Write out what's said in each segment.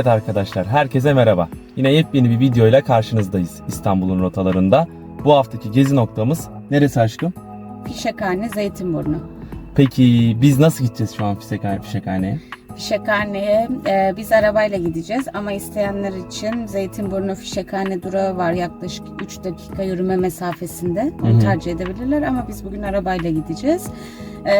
Evet arkadaşlar, herkese merhaba. Yine yepyeni bir video ile karşınızdayız İstanbul'un rotalarında. Bu haftaki gezi noktamız neresi aşkım? Fişekhane, Zeytinburnu. Peki biz nasıl gideceğiz şu an Fişekhane, Fişekhane'ye? Fişekhane'ye e, biz arabayla gideceğiz ama isteyenler için Zeytinburnu Fişekhane durağı var yaklaşık 3 dakika yürüme mesafesinde. Onu Hı hı. tercih edebilirler ama biz bugün arabayla gideceğiz. E,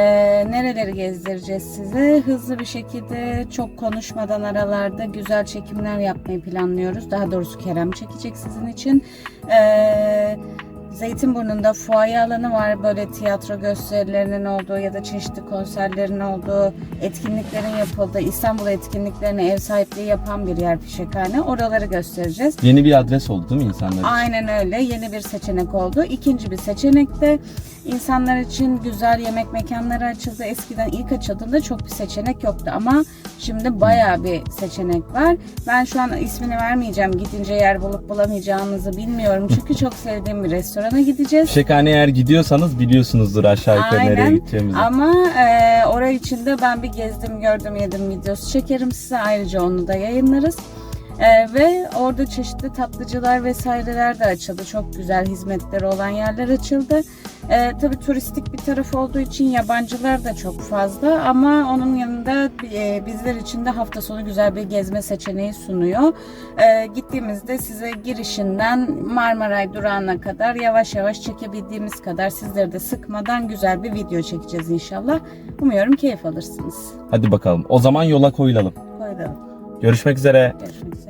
nereleri gezdireceğiz size? Hızlı bir şekilde çok konuşmadan aralarda güzel çekimler yapmayı planlıyoruz. Daha doğrusu Kerem çekecek sizin için. Eee Zeytinburnu'nda fuaye alanı var. Böyle tiyatro gösterilerinin olduğu ya da çeşitli konserlerin olduğu, etkinliklerin yapıldığı, İstanbul etkinliklerine ev sahipliği yapan bir yer Fişekhane. Oraları göstereceğiz. Yeni bir adres oldu değil mi insanlar için? Aynen öyle. Yeni bir seçenek oldu. İkinci bir seçenek de insanlar için güzel yemek mekanları açıldı. Eskiden ilk açıldığında çok bir seçenek yoktu ama şimdi bayağı bir seçenek var. Ben şu an ismini vermeyeceğim. Gidince yer bulup bulamayacağınızı bilmiyorum. Çünkü çok sevdiğim bir restorana gideceğiz. Fişekhane'ye eğer gidiyorsanız biliyorsunuzdur aşağı yukarı nereye Aynen. gideceğimizi. Ama e, orayı içinde ben bir gezdim gördüm yedim videosu çekerim size ayrıca onu da yayınlarız. E, ve orada çeşitli tatlıcılar vesaireler de açıldı. Çok güzel hizmetleri olan yerler açıldı. E, tabii turistik bir taraf olduğu için yabancılar da çok fazla ama onun yanında e, bizler için de hafta sonu güzel bir gezme seçeneği sunuyor. E, gittiğimizde size girişinden Marmaray durağına kadar yavaş yavaş çekebildiğimiz kadar sizleri de sıkmadan güzel bir video çekeceğiz inşallah. Umuyorum keyif alırsınız. Hadi bakalım. O zaman yola koyulalım. Koydum. Görüşmek üzere. Görüşmek üzere.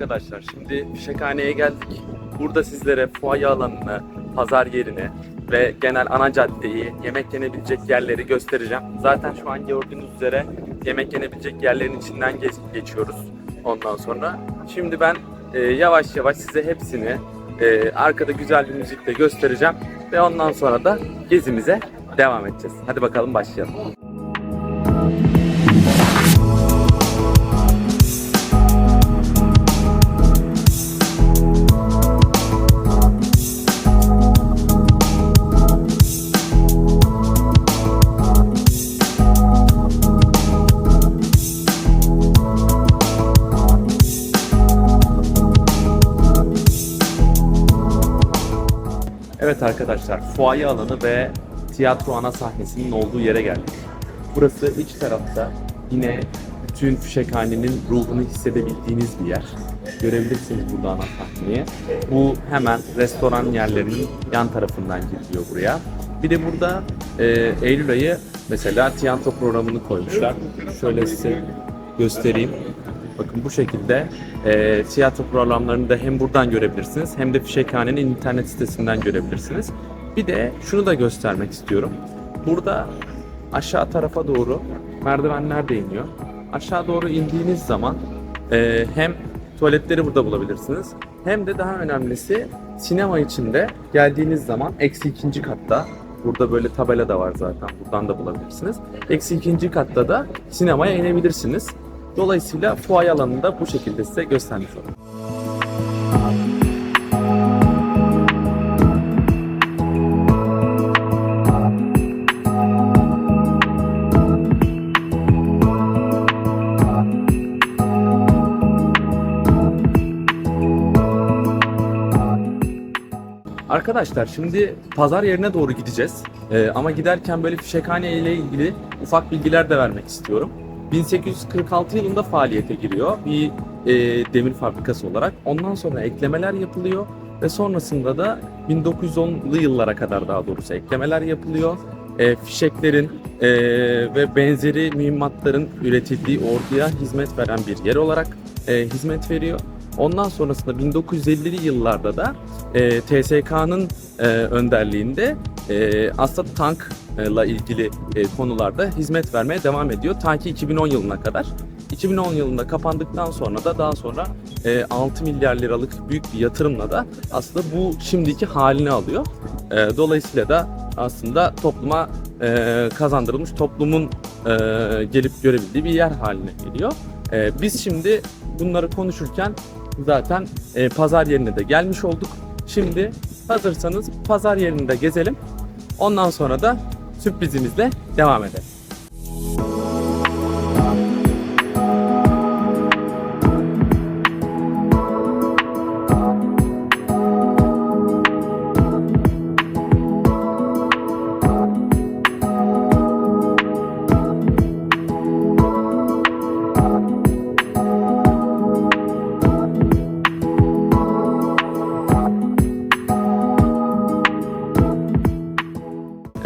Arkadaşlar şimdi Fişekhane'ye geldik. Burada sizlere fuaye alanını, pazar yerini ve genel ana caddeyi, yemek yenebilecek yerleri göstereceğim. Zaten şu an gördüğünüz üzere yemek yenebilecek yerlerin içinden geç- geçiyoruz ondan sonra. Şimdi ben e, yavaş yavaş size hepsini e, arkada güzel bir müzikle göstereceğim ve ondan sonra da gezimize devam edeceğiz. Hadi bakalım başlayalım. Evet arkadaşlar, fuaye alanı ve tiyatro ana sahnesinin olduğu yere geldik. Burası iç tarafta yine bütün fişekhanenin ruhunu hissedebildiğiniz bir yer. Görebilirsiniz burada ana sahneyi. Bu hemen restoran yerlerinin yan tarafından giriliyor buraya. Bir de burada e, Eylül ayı mesela tiyatro programını koymuşlar. Şöyle size göstereyim. Bakın bu şekilde e, tiyatro programlarını da hem buradan görebilirsiniz hem de Fişekhane'nin internet sitesinden görebilirsiniz. Bir de şunu da göstermek istiyorum. Burada aşağı tarafa doğru merdivenler de iniyor. Aşağı doğru indiğiniz zaman e, hem tuvaletleri burada bulabilirsiniz hem de daha önemlisi sinema içinde geldiğiniz zaman eksi ikinci katta Burada böyle tabela da var zaten. Buradan da bulabilirsiniz. Eksi ikinci katta da sinemaya inebilirsiniz. Dolayısıyla fuaye alanını da bu şekilde size göstermiş oldum. Arkadaşlar şimdi pazar yerine doğru gideceğiz. Ee, ama giderken böyle fişekhane ile ilgili ufak bilgiler de vermek istiyorum. 1846 yılında faaliyete giriyor bir e, demir fabrikası olarak. Ondan sonra eklemeler yapılıyor ve sonrasında da 1910'lu yıllara kadar daha doğrusu eklemeler yapılıyor. E, fişeklerin e, ve benzeri mühimmatların üretildiği orduya hizmet veren bir yer olarak e, hizmet veriyor. Ondan sonrasında 1950'li yıllarda da e, TSK'nın e, önderliğinde e, aslında tankla ilgili e, konularda hizmet vermeye devam ediyor. Ta ki 2010 yılına kadar. 2010 yılında kapandıktan sonra da daha sonra e, 6 milyar liralık büyük bir yatırımla da aslında bu şimdiki halini alıyor. E, dolayısıyla da aslında topluma e, kazandırılmış toplumun e, gelip görebildiği bir yer haline geliyor. E, biz şimdi bunları konuşurken zaten e, pazar yerine de gelmiş olduk. Şimdi hazırsanız pazar yerinde gezelim. Ondan sonra da sürprizimizle devam edelim.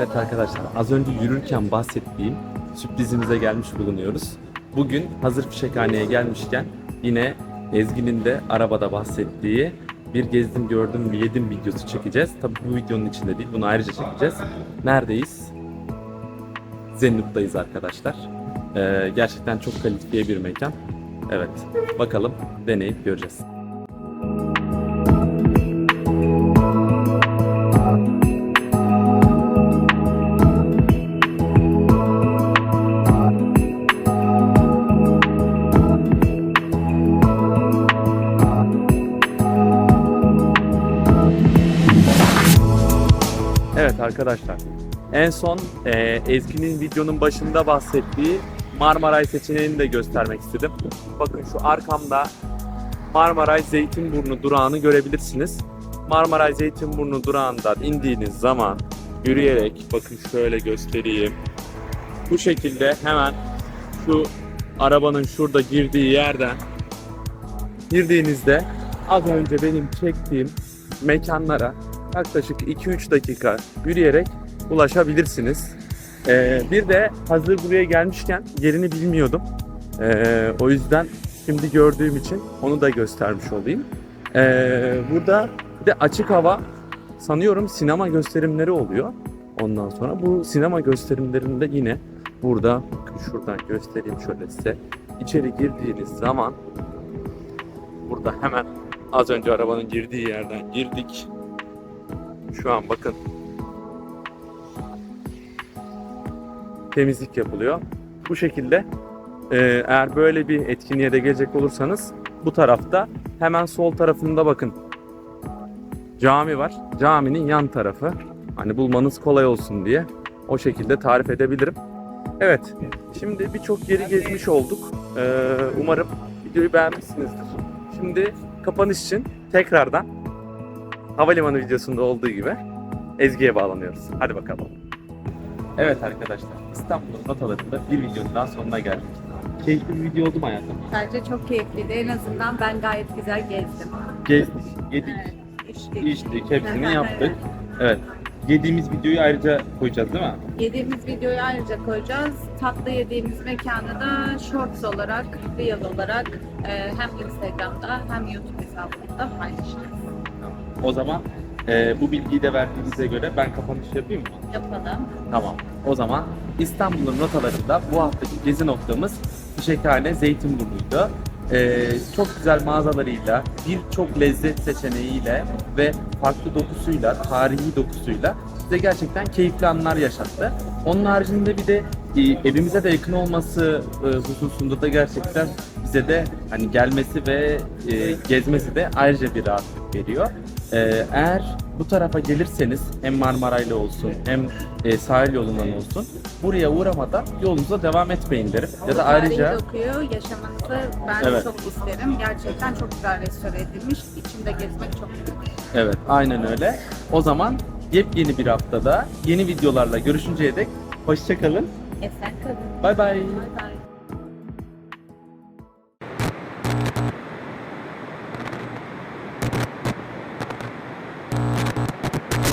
Evet arkadaşlar az önce yürürken bahsettiğim sürprizimize gelmiş bulunuyoruz. Bugün hazır fişekhaneye gelmişken yine Ezgi'nin de arabada bahsettiği bir gezdim gördüm yedim videosu çekeceğiz. Tabii bu videonun içinde değil bunu ayrıca çekeceğiz. Neredeyiz? Zenut'tayız arkadaşlar. Ee, gerçekten çok kalifiye bir mekan. Evet bakalım deneyip göreceğiz. Evet arkadaşlar. En son e, Ezgi'nin videonun başında bahsettiği Marmaray seçeneğini de göstermek istedim. Bakın şu arkamda Marmaray Zeytinburnu durağını görebilirsiniz. Marmaray Zeytinburnu durağından indiğiniz zaman yürüyerek bakın şöyle göstereyim. Bu şekilde hemen şu arabanın şurada girdiği yerden girdiğinizde az önce benim çektiğim mekanlara yaklaşık 2-3 dakika yürüyerek ulaşabilirsiniz. Ee, bir de hazır buraya gelmişken yerini bilmiyordum. Ee, o yüzden şimdi gördüğüm için onu da göstermiş olayım. Ee, burada bir de açık hava sanıyorum sinema gösterimleri oluyor. Ondan sonra bu sinema gösterimlerinde yine burada şuradan göstereyim şöyle size. İçeri girdiğiniz zaman burada hemen az önce arabanın girdiği yerden girdik. Şu an bakın temizlik yapılıyor. Bu şekilde e, eğer böyle bir etkinliğe de gelecek olursanız bu tarafta hemen sol tarafında bakın cami var. Caminin yan tarafı. Hani bulmanız kolay olsun diye o şekilde tarif edebilirim. Evet, şimdi birçok yeri gezmiş olduk. Ee, umarım videoyu beğenmişsinizdir. Şimdi kapanış için tekrardan havalimanı videosunda olduğu gibi Ezgi'ye bağlanıyoruz. Hadi bakalım. Evet arkadaşlar, İstanbul'un notalarında bir videonun daha sonuna geldik. Keyifli bir video oldu mu hayatım? Bence çok keyifliydi. En azından ben gayet güzel gezdim. Gezdik, yedik, Evet, içtik. içtik, hepsini Evet. yaptık. Evet. Yediğimiz videoyu ayrıca koyacağız değil mi? Yediğimiz videoyu ayrıca koyacağız. Tatlı yediğimiz mekanı da shorts olarak, reel olarak e, hem Instagram'da hem YouTube hesabımızda paylaşacağız. O zaman e, bu bilgiyi de verdiğinize göre ben kapanış yapayım mı? Yapalım. Tamam. O zaman İstanbul'un notalarında bu haftaki gezi noktamız Fişekhane Zeytinburnu'ydu. Ee, çok güzel mağazalarıyla, birçok lezzet seçeneğiyle ve farklı dokusuyla, tarihi dokusuyla size gerçekten keyifli anlar yaşattı. Onun haricinde bir de e, evimize de yakın olması e, hususunda da gerçekten bize de hani gelmesi ve e, gezmesi de ayrıca bir rahatlık veriyor. Ee, eğer bu tarafa gelirseniz hem Marmaray'la olsun hem e, sahil yolundan olsun buraya uğramadan yolunuza devam etmeyin derim. Ya da ayrıca dokuyu yaşamanızı ben Evet. çok isterim. Gerçekten çok güzel restore edilmiş. İçinde gezmek çok güzel. evet aynen öyle. O zaman yepyeni bir haftada yeni videolarla görüşünceye dek hoşçakalın. Esen kalın. Bay bay. Bye bye.